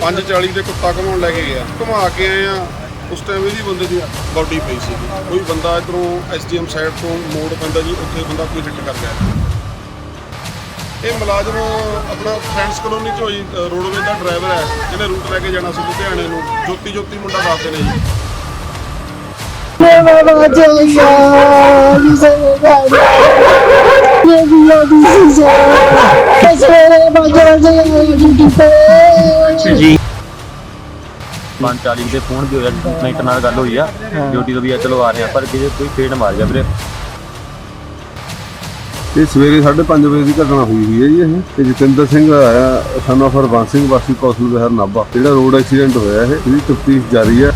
540 ਤੇ ਕੁੱਤਾ ਘਮਾਉਣ ਲੈ ਕੇ ਗਿਆ। ਘੁਮਾ ਕੇ ਆਏ ਆ। ਉਸ ਟਾਈਮ ਇਹਦੀ ਬੰਦੇ ਦੀ ਬਾਡੀ ਪਈ ਸੀ ਕੋਈ ਬੰਦਾ ਇਧਰੋਂ ਐਸਡੀਐਮ ਸਾਈਡ ਤੋਂ ਮੋੜ ਪੈਂਦਾ ਜੀ ਉੱਥੇ ਬੰਦਾ ਕੋਈ ਹਿੱਟ ਕਰ ਗਿਆ। ਇਹ ਮੁਲਾਜ਼ਮ ਆਪਣਾ ਫਰੈਂਡਸ ਕਲੋਨੀ ਚੋਂ ਜੀ ਰੋਡਵੇ ਦਾ ਡਰਾਈਵਰ ਹੈ। ਜਿਹਨੇ ਰੂਟ ਲੈ ਕੇ ਜਾਣਾ ਸੀ ਲੁਧਿਆਣੇ ਨੂੰ। ਜੋਤੀ ਜੋਤੀ ਮੁੰਡਾ ਦੱਸਦੇ ਨੇ ਜੀ। Never mind, yeah, you say it right. Yeah, you know 540 ਦੇ ਫੋਨ ਵੀ ਹੋਇਆ ਕਨੈਕਟਰ ਨਾਲ ਗੱਲ ਹੋਈ ਆ। ਡਿਊਟੀ ਤੋਂ ਵੀ ਆ ਚਲੋ ਆ ਰਹੇ ਆ ਪਰ ਕਿਤੇ ਕੋਈ ਫੇਡ ਮਾਰ ਗਿਆ ਵੀਰੇ। ਇਹ ਸਵੇਰੇ 5:30 ਵਜੇ ਦੀ ਘਟਨਾ ਹੋਈ ਹੋਈ ਹੈ ਜੀ ਇਹ। ਤੇ ਜਤਿੰਦਰ ਸਿੰਘ ਆਇਆ ਸਨ ਆਫ ਸਿੰਘ ਵਾਸੀ ਕੌਸ਼ਲ ਵਿਹਾਰ ਨਾਭਾ। ਜਿਹੜਾ ਰੋਡ ਐਕਸੀਡੈਂਟ ਹੋਇਆ ਇਹ ਇਹਦੀ ਤਫਤੀਸ਼ ਜਾਰੀ ਹੈ।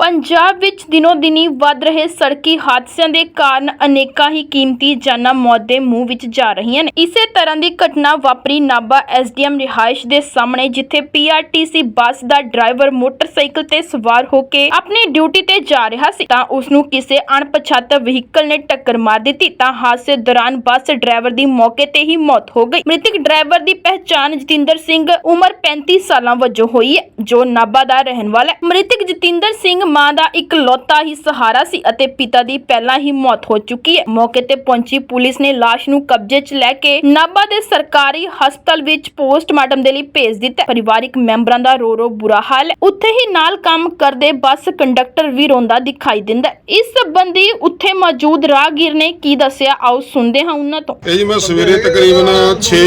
ਪੰਜਾਬ ਵਿੱਚ ਦਿਨੋ ਦਿਨੀ ਵੱਧ ਰਹੇ ਸੜਕੀ ਹਾਦਸਿਆਂ ਦੇ ਕਾਰਨ ਅਨੇਕਾਂ ਹੀ ਕੀਮਤੀ ਜਾਨਾਂ ਮੌਤ ਦੇ ਮੂੰਹ ਵਿੱਚ ਜਾ ਰਹੀਆਂ ਨੇ। ਇਸੇ ਤਰ੍ਹਾਂ ਦੀ ਘਟਨਾ ਵਾਪਰੀ ਨਾਭਾ ਐਸਡੀਐਮ ਰਿਹਾਇਸ਼ ਦੇ ਸਾਹਮਣੇ, ਜਿੱਥੇ ਪੀਆਰਟੀਸੀ ਬੱਸ ਦਾ ਡਰਾਈਵਰ ਮੋਟਰਸਾਈਕਲ ਤੇ ਸਵਾਰ ਹੋ ਕੇ ਆਪਣੀ ਡਿਊਟੀ ਤੇ ਜਾ ਰਿਹਾ ਸੀ। ਤਾਂ ਉਸ ਨੂੰ ਕਿਸੇ ਅਣਪਛਾਤੇ ਵਹੀਕਲ ਨੇ ਟੱਕਰ ਮਾਰ ਦਿੱਤੀ। ਤਾਂ ਹਾਦਸੇ ਦੌਰਾਨ ਬੱਸ ਡਰਾਈਵਰ ਦੀ ਮੌਕੇ ਤੇ ਹੀ ਮੌਤ ਹੋ ਗਈ। ਮ੍ਰਿਤਕ ਡਰਾਈਵਰ ਦੀ ਪਹਿਚਾਣ ਜਤਿੰਦਰ ਸਿੰਘ, ਉਮਰ 35 ਸਾਲਾਂ ਵਜੋਂ ਹੋਈ ਹੈ, ਜੋ ਨਾਭਾ ਦਾ ਰਹਿਣ ਵਾਲਾ ਹੈ। ਮ੍ਰਿਤਕ ਜਤਿੰਦਰ ਸਿੰਘ ਮਾਂ ਦਾ ਇਕਲੌਤਾ ਹੀ ਸਹਾਰਾ ਸੀ ਅਤੇ ਪਿਤਾ ਦੀ ਪਹਿਲਾਂ ਹੀ ਮੌਤ ਹੋ ਚੁੱਕੀ ਹੈ। ਮੌਕੇ ਤੇ ਪਹੁੰਚੀ ਪੁਲਿਸ ਨੇ ਲਾਸ਼ ਨੂੰ ਕਬਜ਼ੇ 'ਚ ਲੈ ਕੇ ਨਾਭਾ ਦੇ ਸਰਕਾਰੀ ਹਸਪਤਾਲ ਵਿੱਚ ਪੋਸਟਮਾਰਟਮ ਦੇ ਲਈ ਭੇਜ ਦਿੱਤਾ ਪਰਿਵਾਰਿਕ ਮੈਂਬਰਾਂ ਦਾ ਰੋ ਰੋ ਬੁਰਾ ਹਾਲ ਹੈ। ਉੱਥੇ ਹੀ ਨਾਲ ਕੰਮ ਕਰਦੇ ਬੱਸ ਕੰਡਕਟਰ ਵੀ ਰੋਂਦਾ ਦਿਖਾਈ ਦਿੰਦਾ ਇਸ ਸੰਬੰਧੀ ਉੱਥੇ ਮੌਜੂਦ ਰਾਹਗੀਰ ਨੇ ਕੀ ਦੱਸਿਆ, ਆਓ ਸੁਣਦੇ ਹਾਂ ਉਹਨਾਂ ਤੋਂ। ਇਹ ਜੀ ਮੈਂ ਸਵੇਰੇ ਤਕਰੀਬਨ 6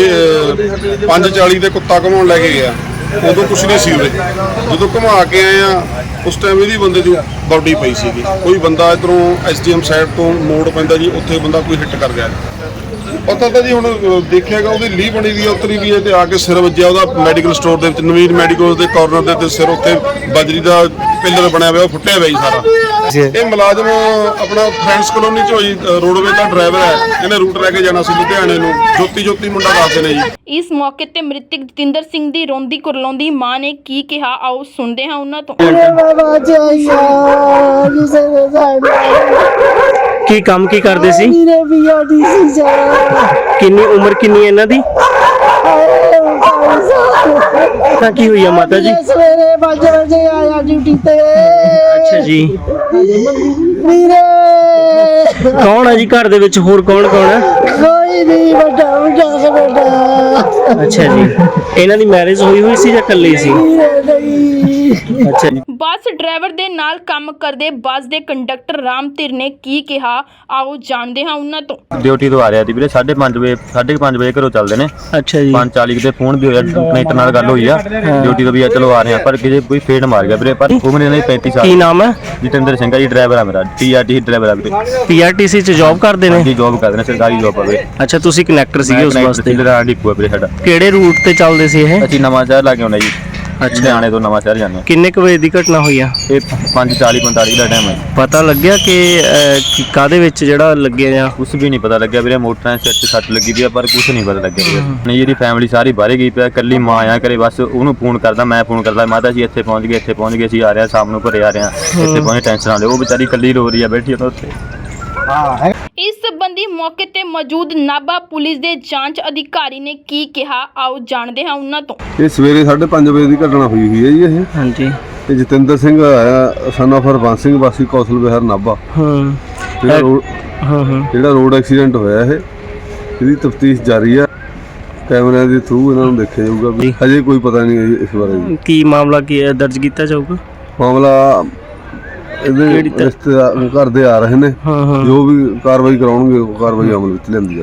5:40 ਤੇ ਕੁੱਤਾ ਘਮਾਉਣ ਲੈ ਕੇ ਗਿਆ। ਉਦੋਂ ਕੁਛ ਨਹੀਂ ਸੀ ਉਰੇ। ਜਦੋਂ ਘੁਮਾ ਕੇ ਆਏ ਆ ਉਸ ਟਾਈਮ ਇਹਦੀ ਬੰਦੇ ਦੀ ਬਾਡੀ ਪਈ ਸੀਗੀ। ਕੋਈ ਬੰਦਾ ਇਧਰੋਂ ਐਸਡੀਐਮ ਸਾਈਡ ਤੋਂ ਮੋੜ ਪੈਂਦਾ ਜੀ, ਉੱਥੇ ਬੰਦਾ ਕੋਈ ਹਿੱਟ ਕਰ ਗਿਆ। ਪਤਾ ਤਾਂ ਜੀ ਹੁਣ ਦੇਖਿਆਗਾ ਉਹਦੀ ਲੀਹ ਬਣੀ ਦੀ ਉਤਰੀ ਵੀ ਹੈ ਤੇ ਆ ਕੇ ਸਿਰ ਵੱਜਿਆ ਉਹਦਾ ਮੈਡੀਕਲ ਸਟੋਰ ਦੇ ਵਿੱਚ ਨਵੀਨ ਮੈਡੀਕਲ ਦੇ ਕਾਰਨਰ ਦੇ ਤੇ ਸਿਰ ਉੱਤੇ ਬਜਰੀ ਦਾ ਪਿੱਲਰ ਬਣਿਆ ਹੋਇਆ ਉਹ ਫੁੱਟਿਆ ਹੋਇਆ ਜੀ ਸਾਰਾ। ਇਹ ਮੁਲਾਜ਼ਮ ਆਪਣਾ ਫਰੈਂਡਸ ਕਲੋਨੀ ਚੋਂ ਜੀ ਰੋਡਵੇ ਦਾ ਡਰਾਈਵਰ ਹੈ ਇਹਨੇ ਰੂਟ ਲੈ ਕੇ ਜਾਣਾ ਸੀ ਲੁਧਿਆਣੇ ਨੂੰ। ਜੋਤੀ ਜੋਤੀ ਮੁੰਡਾ ਦੱਸਦੇ ਨੇ ਜੀ। ਇਸ ਮੌਕੇ ਤੇ ਮ੍ਰਿਤਕ ਜਤਿੰਦਰ ਸਿੰਘ ਦੀ ਰੋਂਦੀ ਕੁਰਲਾਉਂਦੀ ਮਾਂ ਨੇ ਕੀ ਕਿਹਾ ਆਓ ਸੁਣਦੇ ਹਾਂ ਉਹਨਾਂ ਤੋਂ. ਕੀ ਕੰਮ ਕੀ ਕਰਦੇ ਸੀ. ਕਿੰਨੀ ਉਮਰ ਕਿੰਨੀ ਹੈ ਇਹਨਾਂ ਦੀ? ਤਾਂ ਕੀ ਹੋਈ ਆ ਮਾਤਾ ਜੀ? ਸਵੇਰੇ 5 ਵਜੇ ਆਇਆ ਡਿਊਟੀ ਤੇ। ਅੱਛਾ ਜੀ। ਵੀਰੇ। ਕੌਣ ਹੈ ਜੀ ਘਰ ਦੇ ਵਿੱਚ? ਹੋਰ ਕੌਣ ਕੌਣ ਹੈ ਕੋਈ ਨਹੀਂ ਵੱਡਾ ਵੱਡਾ ਵੱਡਾ ਅੱਛਾ ਜੀ। ਇਹਨਾਂ ਦੀ ਮੈਰਿਜ ਹੋਈ ਹੋਈ ਸੀ ਜਾਂ ਇਕੱਲੇ ਸੀ? ਵੀਰੇ ਨਹੀਂ। ਅੱਛਾ ਬੱਸ ਡਰਾਈਵਰ ਦੇ ਨਾਲ ਕੰਮ ਕਰਦੇ ਬੱਸ ਦੇ ਕੰਡਕਟਰ ਰਾਮ ਧਿਰ ਨੇ ਕੀ ਕਿਹਾ? ਆਓ ਜਾਣਦੇ ਹਾਂ ਉਹਨਾਂ ਤੋਂ। ਡਿਊਟੀ ਤੋਂ ਆ ਰਿਹਾ ਸੀ ਵੀਰੇ 5:30 ਵਜੇ 5:30 ਵਜੇ ਘਰੋਂ ਚੱਲਦੇ ਨੇ। ਅੱਛਾ ਜੀ। 540 ਦੇ ਫੋਨ ਵੀ ਹੋਇਆ ਕਨੈਕਟਰ ਨਾਲ ਗੱਲ ਹੋਈ ਆ। ਡਿਊਟੀ ਤੋਂ ਵੀ ਆ ਚਲੋ ਆ ਰਹੇ ਆ ਪਰ ਕਿਤੇ ਕੋਈ ਫੇਡ ਮਾਰ ਗਿਆ ਵੀਰੇ ਪਰ ਉਮਰ ਇਹਨਾਂ ਦੀ 35 ਕੀ ਸਾਲ ਨਾਮ ਹੈ? ਜਤਿੰਦਰ ਸਿੰਘ ਆ ਜੀ ਡਰਾਈਵਰ ਆ ਮੇਰਾ ਟੀਆਰਟੀ ਡਰਾਈਵਰ ਆ ਵੀਰੇ। ਪੀਆਰਟੀਸੀ ਚ ਜੌਬ ਕਰਦੇ ਨੇ? ਜੀ ਜੌਬ ਕਰਦੇ ਨੇ ਸਰਕਾਰੀ ਜੌਬ ਆ ਵੀਰੇ। ਅੱਛਾ ਤੁਸੀਂ ਕਨੈਕਟਰ ਸੀਗੇ ਉਸ ਵਾਸਤੇ? ਸਿਲਰਾ ਡਿਪੂ ਆ ਵੀਰੇ ਸਾਡਾ। ਕਿਹੜੇ ਰੂਟ ਤੇ ਚੱਲਦੇ ਸੀ ਇਹ? ਅਸੀਂ ਨਵਾਂ ਸ਼ਹਿਰ ਲਾ ਕੇ ਆਉਣਾ ਜੀ। ਲੁਧਿਆਣੇ ਤੋਂ ਨਵਾਂ ਸ਼ਹਿਰ ਜਾਂਦੇ। ਹਾਂ। ਕਿੰਨੇ ਕੁ ਵਜੇ ਦੀ ਘਟਨਾ ਹੋਈ ਆ? ਇਹ 5:40 45 ਦਾ ਟਾਈਮ ਹੈ। ਪਤਾ ਲੱਗਿਆ ਕਿ ਅਹ, ਕਿ ਵਿੱਚ ਜਿਹੜਾ ਲੱਗੇ ਜਾਂ? ਕੁਛ ਵੀ ਨਹੀਂ ਪਤਾ ਲੱਗਿਆ ਵੀਰੇ ਮੋਟਰਾਂ ਸਿਰ ਤੇ ਸੱਟ ਲੱਗੀ ਦੀ ਆ ਪਰ ਕੁਛ ਨਹੀਂ ਪਤਾ ਲੱਗਿਆ ਵੀਰੇ। ਨਹੀਂ ਇਹਦੀ ਫੈਮਿਲੀ ਸਾਰੀ ਬਾਹਰੇ ਗਈ ਪਿਆ ਕੱਲੀ ਮਾਂ ਆ ਕਰੇ ਬਸ ਉਹਨੂੰ ਫੋਨ ਕਰਦਾ ਮੈਂ ਫੋਨ ਕਰਦਾ ਮਾਤਾ ਜੀ ਇੱਥੇ ਪਹੁੰਚ ਗਏ ਇੱਥੇ ਪਹੁੰਚ ਗਏ ਅਸੀਂ ਆ ਰਹੇ ਹਾਂ ਸ਼ਾਮ ਨੂੰ ਘਰੇ ਆ ਰਹੇ ਹਾਂ। ਇੱਥੇ ਪਹੁੰਚ ਟੈਨਸ਼ਨ ਨਾ ਲਿਓ ਉਹ ਵਿਚਾਰੀ ਕੱਲੀ ਰੋ ਰਹੀ ਆ ਬੈਠੀ ਆ ਉੱਥੇ। ਇਸ ਸੰਬੰਧੀ ਮੌਕੇ ਤੇ ਮੌਜੂਦ ਨਾਭਾ ਪੁਲਿਸ ਦੇ ਜਾਂਚ ਅਧਿਕਾਰੀ ਨੇ ਕੀ ਕਿਹਾ ਆਓ ਜਾਣਦੇ ਹਾਂ ਉਹਨਾਂ ਤੋਂ। ਇਹ ਸਵੇਰੇ 5:30 ਵਜੇ ਦੀ ਘਟਨਾ ਹੋਈ ਹੋਈ ਹੈ ਜੀ ਇਹ। ਹਾਂਜੀ। ਤੇ ਜਤਿੰਦਰ ਸਿੰਘ ਆਇਆ ਸਨ ਆਫ ਹਰਬੰਸ ਸਿੰਘ ਵਾਸੀ ਕੌਸ਼ਲ ਵਿਹਾਰ ਨਾਭਾ। ਹਾਂ। ਜਿਹੜਾ ਰੋਡ ਹਾਂ ਹਾਂ। ਜਿਹੜਾ ਰੋਡ ਐਕਸੀਡੈਂਟ ਹੋਇਆ ਇਹ ਇਹਦੀ ਤਫਤੀਸ਼ ਜਾਰੀ ਹੈ ਕੈਮਰਿਆਂ ਦੇ ਥਰੂ ਇਹਨਾਂ ਨੂੰ ਦੇਖਿਆ ਜਾਊਗਾ ਵੀ ਅਜੇ ਕੋਈ ਪਤਾ ਨਹੀਂ ਇਸ ਬਾਰੇ ਕੀ ਮਾਮਲਾ ਕੀ ਹੈ? ਦਰਜ ਕੀਤਾ ਜਾਊਗਾ? ਮਾਮਲਾ ਇਹਦੇ ਰਿਸ਼ਤੇਦਾਰ ਘਰ ਦੇ ਆ ਰਹੇ ਨੇ। ਹਾਂ ਹਾਂ। ਜੋ ਵੀ ਕਾਰਵਾਈ ਕਰਾਉਣਗੇ ਉਹ ਕਾਰਵਾਈ ਅਮਲ ਵਿੱਚ ਲਿਆਂਦੀ ਜਾਵੇ